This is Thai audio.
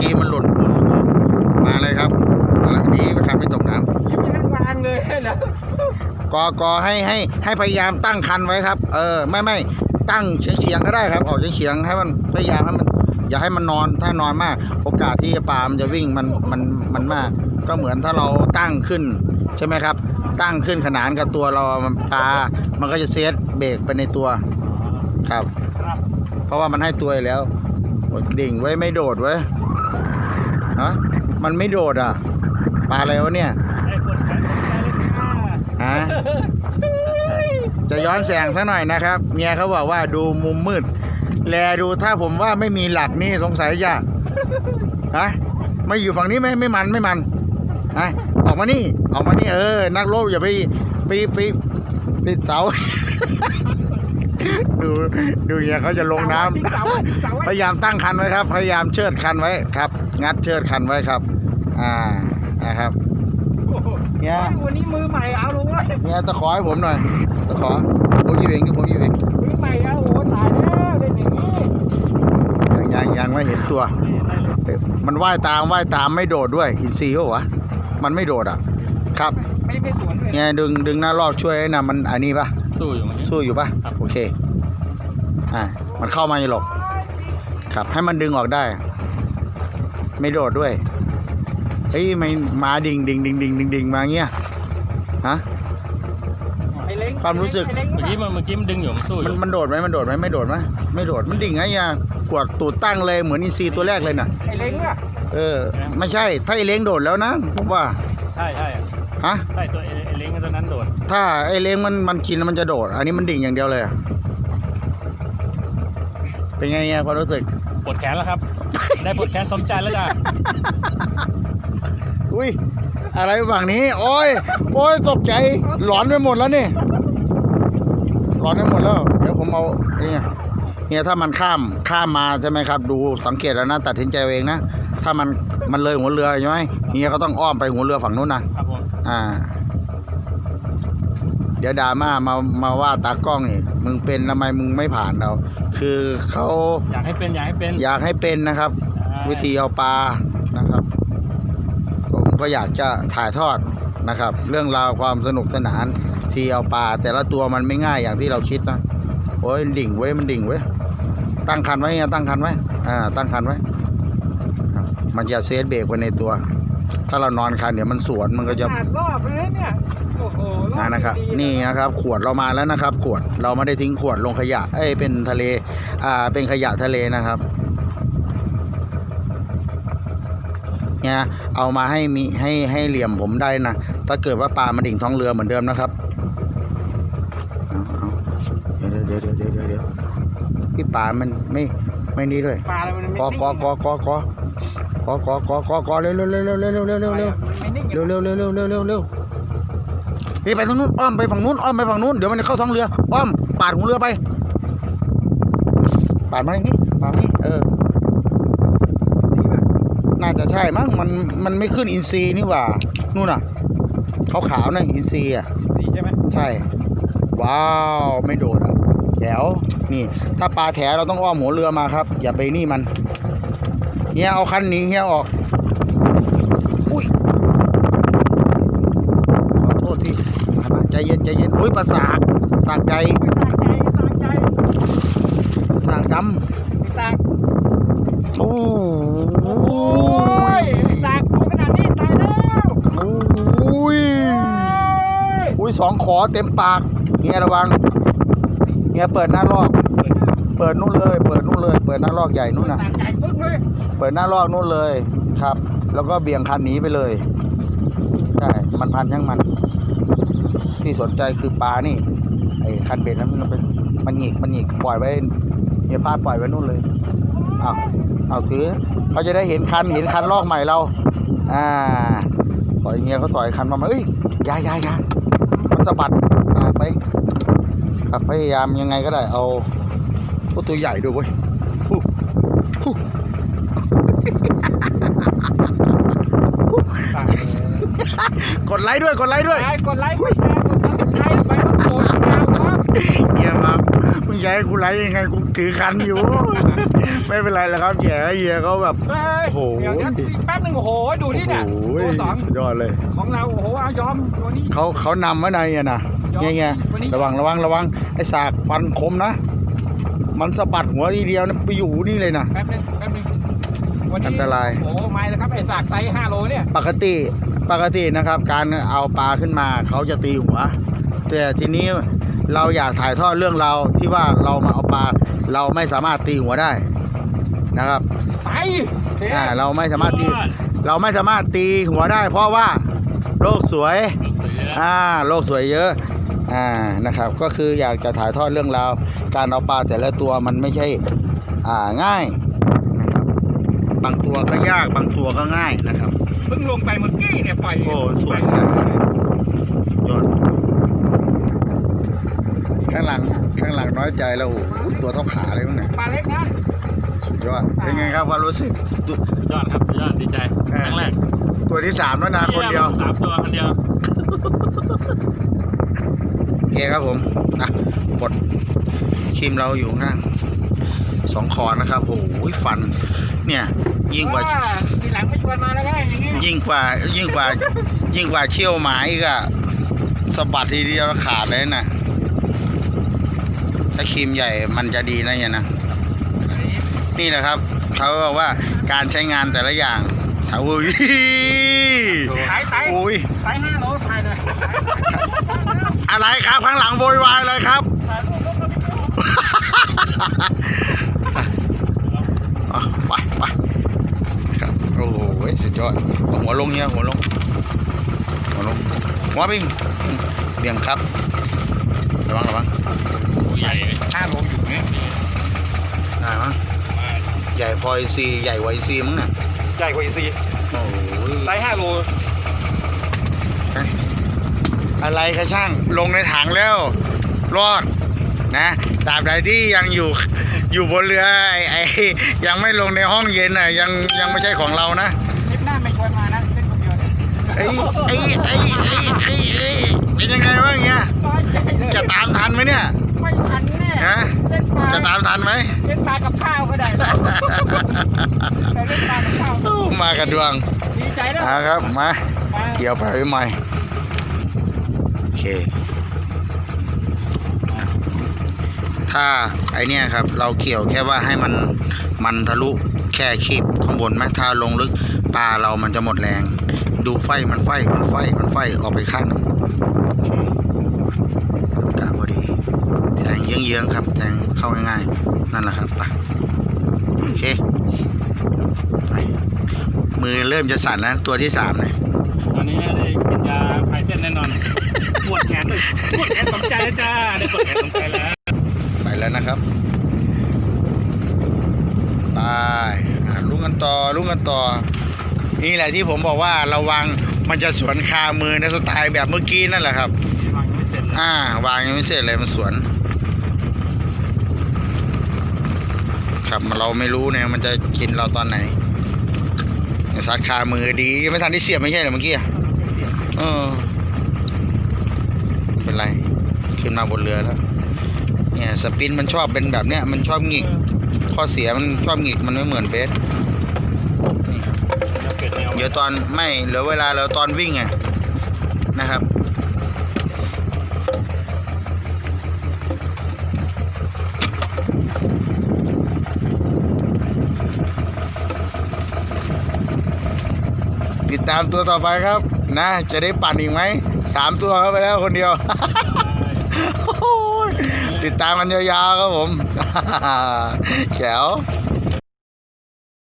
กี้มันหลุด มาเลยครับอะไรดีไม่คันไม่ตกน้ำยังไม่ทันวางเลยเหรอกอกอให้ให้ให้พยายามตั้งคันไว้ครับ เออ ไม่ไม่ตั้งเฉียงเฉียงๆก็ได้ครับ ออกเฉียงๆให้มันพยายามให้มัน อย่าให้มันนอนถ้านอนมาก โอกาสที่ปลามันจะวิ่งมันมันมันมาก ก็เหมือนถ้าเราตั้งขึ้น ใช่ไหมครับ ตั้งขึ้นขนานกับตัวเรามันปลามันก็จะเซตเบรกไปในตัวครับ ครับเพราะว่ามันให้ตัวอยู่แล้วโอ้ยดิ่งไว้ไม่โดดไว้ ฮะมันไม่โดดอะ ปลาอะไรวะเนี่ยไอ้คนแขนคนใจเลยค่ะฮะจะย้อนแสงซะหน่อยนะครับ เมียเขาบอกว่าดูมุมมืด แลดูถ้าผมว่าไม่มีหลักนี่สงสัยจะฮะไม่อยู่ฝั่งนี้ไม่ไม่มันไม่มันฮะออกมานี่ ออกมานี่เออ นักโลบอย่าไปไปไปติดเสา ดูดูเฮียเขาจะลงน้ำทิ้เสาไว้ทิ้งเสาไว้พยายามตั้งคันไว้ครับ พยายามเชิดคันไว้ครับ งัดเชิดคันไว้ครับ อ่านะครับโอ้โหเนี่ยวันนี้มือใหม่เอาลงเลยเมียตะขอให้ผมหน่อยตะขอผมอยู่เองอยู่ผมอยู่เองมือใหม่เอาโอ้โหตายแล้วเล่นอย่างนี้ยังยังยังไม่เห็นตัวเอ๊ะมันว่ายตามว่ายตามไม่โดดด้วยอินซีเขาวะมันไม่โดดอะ ครับไม่ไม่สวนเลยเนี่ยดึงดึงหน้าลอกช่วยให้นะมันอันนี้ปะสู้อยู่เมื่อกี้สู้อยู่ปะครับโอเคอ่ามันเข้ามาอยู่หรอกครับให้มันดึงออกได้ ไม่โดดด้วยเฮ้ยไม่มาดิ่งดิ่งดิ่งดิ่งดิ่งดิ่งมาเงี้ยฮะไอ้เล้งความรู้สึกไอ้เล้งเมื่อกี้มันเมื่อกี้มันดึงอยู่มันสู้อมันยู่มันโดดไหมมันโดดไหมไม่โดดไหมไม่โดดมันดิ่งไงยกวดตูดตั้งเลยเหมือนอินซีตัวแรกเลยน่ะ ไอ้เล้งอะเออ ไม่ใช่ ถ้าไอเล้งโดดแล้วนะผมว่าใช่ใช่ฮะ ใช่ตัวไอ้ไอ้เล้งตัวนั้นโดดถ้าไอเล้งมันมันกินแล้วมันจะโดด อันนี้มันดิ่งอย่างเดียวเลยอะเป็นไงเนี่ยความรู้สึกปว ดแขนแล้วครับ ได้ปวดแขนสมใจแล้วจ้ะอุ้ยอะไรฝั่งนี้ โอ้ยโอ้ยตกใจ หลอนไปหมดแล้วนี่ หลอนไปหมดแล้ว เดี๋ยวผมเอาเนี่ยเนี่ยถ้ามันข้ามข้ามมาใช่ไหมครับ ดูสังเกตแล้วนะตัดสินใจเอาเองนะ ถ้ามันมันเลยหัวเรือใช่ไหมเฮียก็ต้องอ้อมไปหัวเรือฝั่งนู้นนะครับผมอ่า เดี๋ยวดราม่ามามาว่าตากล้องนี่มึงเป็นทำไมมึงไม่ผ่านเรา คือเขาอยากให้เป็นอยากให้เป็นอยากให้เป็นนะครับใช่วิธีเอาปลานะครับ ผมก็อยากจะถ่ายทอดนะครับ เรื่องราวความสนุกสนานที่เอาปลาแต่ละตัวมันไม่ง่ายอย่างที่เราคิดนะโอ้ยมันดิ่งไว้ยมันดิ่งไว้ยตั้งคันไว้ไงตั้งคันไว้อ่าตั้งคันไว้ครับมันจะเซฟเบรกไว้ในตัว ถ้าเรานอนคันเดี๋ยวมันสวนมันก็จะขาดรอบเลยเนี่ยโอ้โหรอบนะนะครับ ดีๆนี่นะครับ ขวดเรามาแล้วนะครับ ขวดเราไม่ได้ทิ้งขวดลงขยะ เอ้ยเป็นทะเล อ่า เป็นขยะทะเลนะครับ เนี่ยเอามาให้มีให้ให้เหลี่ยมผมได้นะถ้าเกิดว่าปลามันดิ่งท้องเรือเหมือนเดิมนะครับเอาเอาเดี๋ยวเดี๋ยวเดี๋ยวเดี๋ยวเดี๋ยวเดี๋ยวพี่ปลามันไม่ไม่นี่ด้วยปลาอะไรมันไม่กอกอกอกอกอ กอกอกอกอกอเร็วเร็วเร็วเร็วเร็วเร็วเร็วเร็วเร็วมันไม่นิ่งเร็วเร็วเร็วเร็วเร็วเร็วเร็วพี่ไปทางนู้นอ้อมไปฝั่งนู้นอ้อมไปฝั่งนู้นเดี๋ยวมันจะเข้าท้องเรืออ้อมปาดของเรือไปปาดมาอย่างนี้ปาดมาอย่างนี้เออน่าจะใช่มั้งมันมันไม่ขึ้นอินซีย์นี่หว่านู่นน่ะขาวขาวๆนะอินซีย์อะดีใช่ไหมใช่ว้าวไม่โดดอะแถวนี่ถ้าปลาแถเราต้องอ้อมหัวเรือมาครับอย่าไปนี่มันเฮียเอาคันหนี้เฮียออก อุ้ย ขอโทษที่มามาใจเย็นใจเย็น อุ้ยปลาสากสากใหญ่ตากใจตากใจสากดตากำโอ้โอ้ยตากตัวขนาดนี้ตายแล้วโอ้ยโอ้ยอุ้ยสองขอเต็มปากเฮียระวังเฮียเปิดหน้าลอก เปิดนู่นเลย เปิดนู่นเลย เปิดหน้าลอกใหญ่นู่นนะตากใจปึ๊ก เปิดหน้าลอกนู่นเลยครับ แล้วก็เบี่ยงคันหนีไปเลยใช่มันพันช่างมัน ที่สนใจคือปลานี่ไอ้คันเบ็ดนั้นมันเป็นมันหงิกมันหงิกปล่อยไว้เฮียพาดปล่อยไว้นู่นเลยเอาเอาถือเขาจะได้เห็นคันเห็นคันลอกใหม่เรา อ่าปล่อยเฮียเขาถอยคันมาม่เอ้ยยายายามันสะบัดอ่าไปครับพยายามยังไงก็ได้เอาตัวใหญ่ด้วยเว้ยฮู้ฮู้ กกดไลค์ด้วยกดไลค์ด้วย กดไลค์กดแชร์กดซับสไครต์ไปกดโกรธดาวครับเฮียมามึงอยากให้กูไลฟ์ยังไงกูถือคันอยู่ ไม่เป็นไรแล้วครับแย่เฮียเขาแบบเฮ้ยโอ้โหเดี๋ยวนะแป๊บนึงโอ้โหดูนี่เนี่ยโอ้โหตัวสองสุดยอดเลย ของเราโอ้โหเอายอมตัวนี้เขาเขานำไว้ในอะนะยอมเงี้ยเงี้ยวันนี้ระวังระวังระวังไอ้สากฟันคมนะ มันสะบัดหัวทีเดียวนะไปอยู่นี่เลยนะแป๊บนึงแป๊บนึง วันนี้อันตราย โอ้โหไม่แล้วครับไอ้สากไซส์5โลเนี่ยปกติปกตินะครับ การเอาปลาขึ้นมาเขาจะตีหัว แต่ทีนี้เราอยากถ่ายทอดเรื่องเราวที่ว่าเรามาเอาปลาเราไม่สามารถตีหัวได้นะครับไปอ่าเราไม่สามารถตีเราไม่สามารถตีหัวได้ เพราะว่าโลกสวยเสืออ่าโลกสวยเยอะอ่านะครับ ก็คืออยากจะถ่ายทอดเรื่องราวการเอาปลาแต่ละตัวมันไม่ใช่อ่าง่ายนะครับ บางตัวก็ยากบางตัวก็ง่ายนะครับเพิ่งลงไปเมื่อกี้เนี่ยปล่อยโอ้สวยจังสุดยอดข้างหลังข้างหลังน้อยใจแล้วโอ้โหตัวเท่าขาเลยมั้งเนี่ยปลาเล็กนะสุดยอดเป็นไงครับความรู้สึกตัวสุดยอดครับสุดยอดดีใจครั้งแรกตัวที่สามแล้วนะคนเดียวสามตัวคนเดียวโอเคครับผมอะกดครีมเราอยู่ข้าง สองคอนะครับโอ้โหฟัน เนี่ยยิ่งกว่าทีหลังไม่ชวนมาแล้วไงอย่างงี้ยิ่งกว่ายิ่งกว่ายิ่งกว่าเชี่ยวหมาอีกอะสะบัดทีเดียวขาดเลยน่ะถ้าครีมใหญ่มันจะดีนะเนี่ยนะนี่แหละครับเขาบอกว่าการใช้งานแต่ละอย่างถามอุ้ยสายไซส์อุ้ยไซส์5โลถ่ายเลยอะไรครับข้างหลังโวยวายเลยครับ ไปไปครับโอ้โหสุดยอดเอาหัวลงเนี่ยหัวลงหัวลงหัวปิ้งเบี่ยงครับระวังระวังตัวใหญ่เลย5โลอยู่เนี่ยได้มั้งใหญ่พอไอซีใหญ่กว่าไอซีมั้งเนี่ยใหญ่กว่าอีซีโอ้ยไซส์5โลอะไรคะช่างลงในถังแล้ว รอดนะ ตราบใดที่ยังอยู่อยู่บนเรือไอ้ไอ้ยังไม่ลงในห้องเย็นน่ะยังยังไม่ใช่ของเรานะทริปหน้าไม่ชวนมานะเล่นคนเดียวเนี่ยไอ้ไอ้ไอ้ไอ้ไอ้ไอ้เป็นยังไงวะอย่างเงี้ยน้อยใจเลยจะตามทันไหมเนี่ยไม่ทันแน่ฮะเล่นปลาจะตามทันไหมเล่นปลากับข้าวก็ได้แล้วแต่เล่นปลากับข้าวโอ้มากันดวงดีใจแล้ว อ่าครับมามาเกี่ยวไปใหม่โอเค ถ้าไอเนี้ยครับ เราเกี่ยวแค่ว่าให้มันมันทะลุแค่คีบข้างบนไหมถ้าลงลึกปลาเรามันจะหมดแรง ดูไฟมันไฟมันไฟมันไฟออกไปข้างนึงโอเคกะพอดีแทงเยื้องๆครับแทงเข้าง่ายๆนั่นแหละครับไปโอเคไปมือเริ่มจะสั่นแล้วตัวที่สามเลยตอนนี้ได้กินยาคลายเส้นแน่นอนปวดแขนเลยปวดแขนสมใจแล้วจ้าได้ปวดแขนสมใจแล้ว นะครับไปอะลุกกันต่อลุกกันต่อ นี่แหละที่ผมบอกว่าระวังมันจะสวนคามือในสไตล์แบบเมื่อกี้นั่นแหละครับวางยังไม่เสร็จเลยอ่าวางยังไม่เสร็จเลยมันสวน ครับเราไม่รู้เนี่ยมันจะกินเราตอนไหนซัดคามือดียังไม่ทันได้เสียบไม่ใช่เหรอเมื่อกี้อะเออไม่เป็นไร ขึ้นมาบนเรือแล้ว เนี่ยสปินมันชอบเป็นแบบเนี้ยมันชอบหงิก ข้อเสียมันชอบหงิกมันไม่เหมือนเบสจะเป็ดแนวเดี๋ยวตอนไม่เหลือเวลาเราตอนวิ่งไงนะครับติดตามตัวต่อไปครับ นะ จะได้ปั่นอีกไหมสามตัวเข้าไปแล้วคนเดียวโอ้ย ติดตามกันยาวๆครับผมแฉว